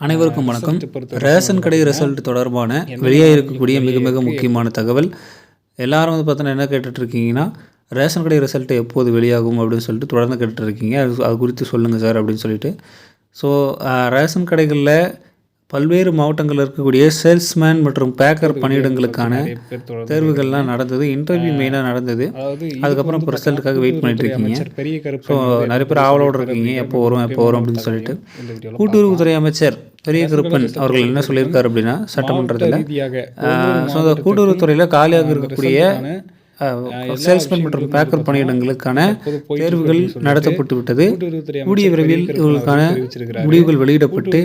அனைவருக்கும் வணக்கம். ரேஷன் கடை ரிசல்ட் தொடர்பான வெளியே இருக்கக்கூடிய மிக மிக முக்கியமான தகவல். எல்லாரும் வந்து பார்த்தோன்னா என்ன கேட்டுட்டு இருக்கீங்கன்னா ரேஷன் கடை ரிசல்ட் எப்போது வெளியாகும் அப்படின்னு சொல்லிட்டு தொடர்ந்து கேட்டுட்டு இருக்கீங்க அது அது குறித்து சொல்லுங்கள் சார் அப்படின்னு சொல்லிட்டு. ஸோ ரேஷன் கடைகளில் பல்வேறு மாவட்டங்களில் இருக்கக்கூடிய சேல்ஸ்மேன் மற்றும் பேக்கர் பணியிடங்களுக்கான தேர்வுகள்லாம் நடந்தது. இன்டர்வியூ மெயினாக நடந்தது. அதுக்கப்புறம் இப்போ ரிசல்ட்டுக்காக வெயிட் பண்ணிட்டு இருக்கீங்க. ஸோ நிறைய பேர் ஆவலோடு இருக்கீங்க. எப்போ வரும் எப்போ வரும் அப்படின்னு சொல்லிட்டு. கூட்டுறவுத்துறை அமைச்சர் பெரிய கருப்பன் அவர்கள் என்ன சொல்லியிருக்காரு அப்படின்னா சட்டமன்றத்தில் ஸோ அந்த கூட்டுறவுத்துறையில் காலியாக இருக்கக்கூடிய சேல்ஸ்மேன் மற்றும் பேக்கர் பணியிடங்களுக்கான தேர்வுகள் நடத்தப்பட்டு விட்டது கூடிய விரைவில் இவர்களுக்கான முடிவுகள் வெளியிடப்பட்டு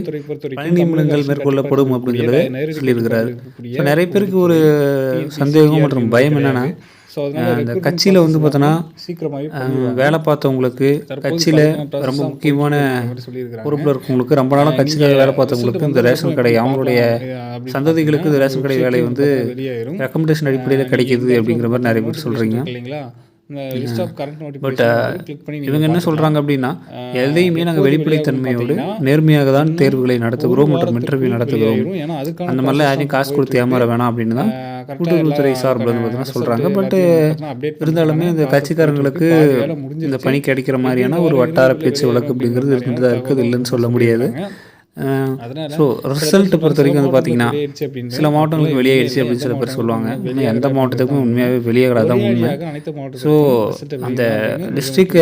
பணி நியமனங்கள் மேற்கொள்ளப்படும் அப்படிங்கிறத சொல்லியிருக்கிறாரு. நிறைய பேருக்கு ஒரு சந்தேகம் மற்றும் பயம் என்னன்னா ஸோ அந்த கட்சியில் வந்து பார்த்தோன்னா சீக்கிரமாகவே அஹ், வேலை பார்த்தவங்களுக்கு கட்சியில் ரொம்ப முக்கியமான பொறுப்பில் இருக்கவங்களுக்கு ரொம்ப நாளாக கட்சிக்காக வேலை பார்த்தவங்களுக்கு இந்த ரேஷன் கடை அவங்களுடைய சந்ததிகளுக்கு இந்த ரேஷன் கடை வேலை வந்து ரெக்கமெண்டேஷன் அடிப்படையில் கிடைக்குது அப்படிங்கிற மாதிரி நிறைய பேர் சொல்கிறீங்க கிளிக் பண்ணி இவங்க என்ன சொல்கிறாங்க அப்படின்னா எதையுமே நாங்கள் வெளிப்படைத்தன்மையோடு நேர்மையாக தான் தேர்வுகளை நடத்துகிறோம் மற்றும் இன்டர்வியூ நடத்துகிறோம். அந்த மாதிரிலாம் யாரையும் காசு கொடுத்து ஏமாற வேணாம் அப்படின்னு தான் கூட்டுறவுத்துறை சார்பில் வந்து பார்த்தீங்கன்னா சொல்கிறாங்க அப்டேட் இருந்தாலுமே இந்த கட்சிக்காரங்களுக்கு இந்த பணி கிடைக்கிற மாதிரியான ஒரு வட்டார பேச்சு வழக்கு அப்படிங்கிறது இருந்துட்டு தான் இருக்குது இல்லைன்னு சொல்ல முடியாது. ஸோ ரிசல்ட் பொறுத்த வரைக்கும் வந்து பார்த்தீங்கன்னா சில மாவட்டங்களுக்கு வெளியாயிடுச்சு அப்படின்னு சில பேர் சொல்லுவாங்க. எந்த மாவட்டத்துக்கும் உண்மையாகவே வெளியாகதான் உண்மை. ஸோ அந்த டிஸ்ட்ரிக்ட்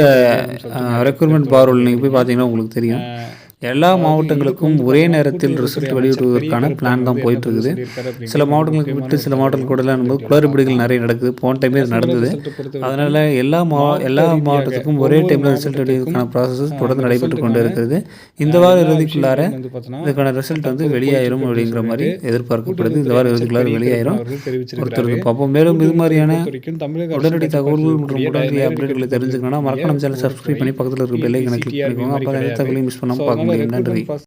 ரெக்ரூட்மெண்ட் பார்வல் நீங்கள் போய் பார்த்தீங்கன்னா உங்களுக்கு தெரியும். எல்லா மாவட்டங்களுக்கும் ஒரே நேரத்தில் ரிசல்ட் வெளியிடுவதற்கான பிளான் தான் போயிட்டு இருக்குது சில மாவட்டங்களுக்கு விட்டு சில மாவட்டங்கள் கூட எல்லாம் குளறுபடிகள் நிறைய நடக்குது. போன டைமே நடந்தது. அதனால எல்லா மா எல்லா மாவட்டத்துக்கும் ஒரே டைமில் ரிசல்ட் வெளியிடுவதற்கான ப்ராசஸ் தொடர்ந்து நடைபெற்று கொண்டு இருக்கிறது. இந்த வார இறுதிக்குள்ளார இதுக்கான ரிசல்ட் வந்து வெளியாயிரும் அப்படிங்கிற மாதிரி எதிர்பார்க்கப்படுது. இந்த வார இறுதிக்குள்ளார வெளியாயிரும். அவர்கள் பார்ப்போம். மேலும் இது மாதிரியான உடனடி தகவல்கள் மற்றும் உடனடி அப்டேட்களை தெரிஞ்சுக்கணும்னா மறக்காம சேனல் சப்ஸ்கிரைப் பண்ணி பக்கத்தில் இருக்க பெல்லை கிளிக் பண்ணிக்கோங்க. அப்போ எந்த தகவலையும் மிஸ் பண்ணாமல் பார்க்கணும் También, Henry.